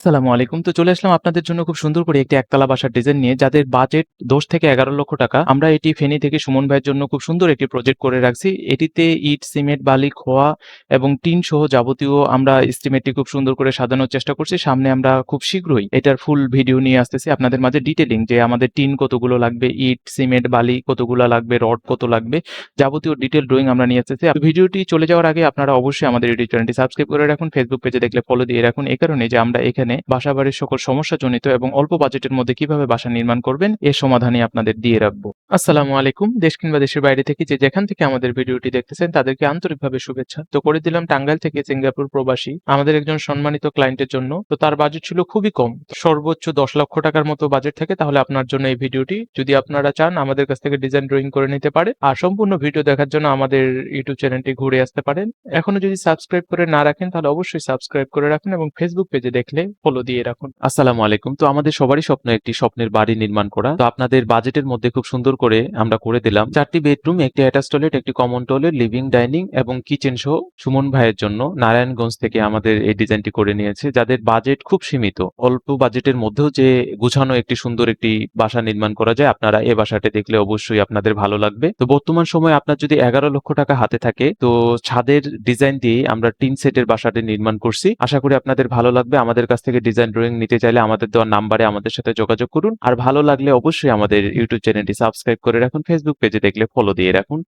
আসসালামু আলাইকুম। তো চলে আসলাম আপনাদের জন্য খুব সুন্দর করে একটি একতলা বাসার ডিজাইন নিয়ে, যাদের বাজেট দশ থেকে এগারো লক্ষ টাকা। আমরা এটি ফেনী থেকে সুমন ভাইয়ের জন্য খুব সুন্দর একটি প্রজেক্ট করে রাখছি। এটিতে ইট, সিমেন্ট, বালি, খোয়া এবং টিন সহ যাবতীয় আমরা এস্টিমেটটি খুব সুন্দর করে সাজানোর চেষ্টা করছি। সামনে আমরা খুব শীঘ্রই এটার ফুল ভিডিও নিয়ে আসতেছি আপনাদের মাঝে ডিটেলিং যে আমাদের টিন কতগুলো লাগবে, ইট, সিমেন্ট, বালি কতগুলো লাগবে, রড কত লাগবে, যাবতীয় ডিটেল ড্রয়িং আমরা নিয়ে আসতেছি। ভিডিওটি চলে যাওয়ার আগে আপনারা অবশ্যই আমাদের ইউটিউব চ্যানেলটি সাবস্ক্রাইব করে রাখুন ফেসবুক পেজে দেখলে ফলো দিয়ে রাখুন। এই কারণে যে আমরা এখানে বাসা সকল সকল সমস্যাজনিত এবং অল্প বাজেটের মধ্যে কীভাবে বাসা নির্মাণ করবেন, এ সমাধানই আপনাদের দিয়ে রাখব। আসসালামু আলাইকুম। দেশ কিংবা দেশের বাইরে থেকে যে যেখান থেকে আমাদের ভিডিওটি দেখতেছেন, তাদেরকে আন্তরিকভাবে শুভেচ্ছা। তো করে দিলাম টাঙ্গাইল থেকে সিঙ্গাপুর প্রবাসী। আমাদের একজন সম্মানিত ক্লায়েন্টের জন্য। তো তার বাজেট ছিল খুবই কম। সর্বোচ্চ দশ লক্ষ টাকার মতো বাজেট থাকে। তাহলে আপনার জন্য এই ভিডিওটি যদি আপনারা চান, আমাদের কাছ থেকে ডিজাইন ড্রয়িং করে নিতে পারে। আর সম্পূর্ণ ভিডিও দেখার জন্য আমাদের ইউটিউব চ্যানেলটি ঘুরে আসতে পারেন। এখনও যদি সাবস্ক্রাইব করে না রাখেন, তাহলে অবশ্যই সাবস্ক্রাইব করে রাখুন এবং ফেসবুক পেজে দেখলে ফলো দিয়ে রাখুন। আসসালামু আলাইকুম। তো আমাদের সবারই স্বপ্ন একটি স্বপ্নের বাড়ি নির্মাণ করা। তো আপনাদের বাজেটের মধ্যে খুব সুন্দর করে আমরা করে দিলাম। চারটি বেডরুম, একটি অ্যাটাচ টয়লেট, একটি কমন টয়লেট, লিভিং, ডাইনিং এবং কিচেন সহ সুমন ভাইয়ের জন্য নারায়ণগঞ্জ থেকে আমাদের এই ডিজাইনটি করে নিয়েছে, যাদের বাজেট খুব সীমিত। অল্প বাজেটের মধ্যেও যে গুছানো একটি সুন্দর একটি বাসা নির্মাণ করা যায়, আপনারা এই বাসাটি দেখলে অবশ্যই আপনাদের ভালো লাগবে। তো বর্তমান সময়ে আপনার যদি এগারো লক্ষ টাকা হাতে থাকে, তো ছাদের ডিজাইন দিয়ে আমরা টিন সেটের বাসাটি নির্মাণ করছি। আশা করি আপনাদের ভালো লাগবে। আমাদের কাছ থেকে ডিজাইন ড্রয়িং নিতে চাইলে আমাদের দেওয়া নাম্বারে আমাদের সাথে যোগাযোগ করুন। আর ভালো লাগলে অবশ্যই আমাদের ইউটিউব চ্যানেলটি সাবস্ক্রাইব করে রাখুন ফেসবুক পেজে দেখলে ফলো দিয়ে রাখুন।